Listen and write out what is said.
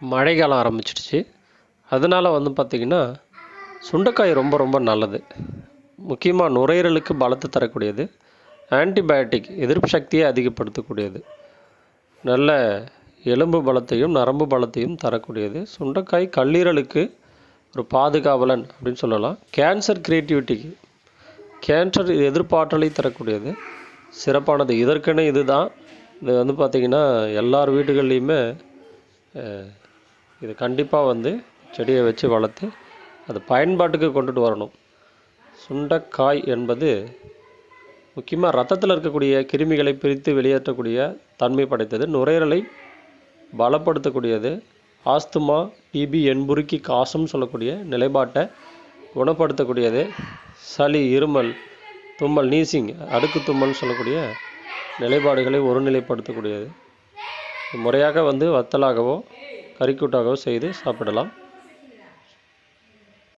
மழை காலம் ஆரம்பிச்சிடுச்சு. அதனால் வந்து பார்த்திங்கன்னா சுண்டைக்காய் ரொம்ப ரொம்ப நல்லது. முக்கியமாக நுரையீரலுக்கு பலத்தை தரக்கூடியது. ஆன்டிபயோட்டிக் எதிர்ப்பு சக்தியை அதிகப்படுத்தக்கூடியது. நல்ல எலும்பு பலத்தையும் நரம்பு பலத்தையும் தரக்கூடியது. சுண்டைக்காய் கல்லீரலுக்கு ஒரு பாதுகாவலன் அப்படின்னு சொல்லலாம். கேன்சர் கிரியேட்டிவிட்டிக்கு கேன்சர் எதிர்ப்பாற்றலை தரக்கூடியது. சிறப்பானது. இதற்கென இதுதான். இது வந்து பார்த்திங்கன்னா எல்லார் வீடுகள்லேயுமே இது கண்டிப்பாக வந்து செடியை வச்சு வளர்த்து அது பயன்பாட்டுக்கு கொண்டுட்டு வரணும். சுண்டைக்காய் என்பது முக்கியமாக ரத்தத்தில் இருக்கக்கூடிய கிருமிகளை பிரித்து வெளியேற்றக்கூடிய தன்மை படைத்தது. நுரையீரலை பலப்படுத்தக்கூடியது. ஆஸ்துமா டிபி என்புருக்கி காசம் சொல்லக்கூடிய நிலைப்பாட்டை குணப்படுத்தக்கூடியது. சளி இருமல் தும்மல் நீசிங் அடுக்கு தும்மல் சொல்லக்கூடிய நிலைப்பாடுகளை ஒருநிலைப்படுத்தக்கூடியது. முறையாக வந்து வத்தலாகவோ கறிக்கூட்டாகவோ செய்து சாப்பிடலாம்.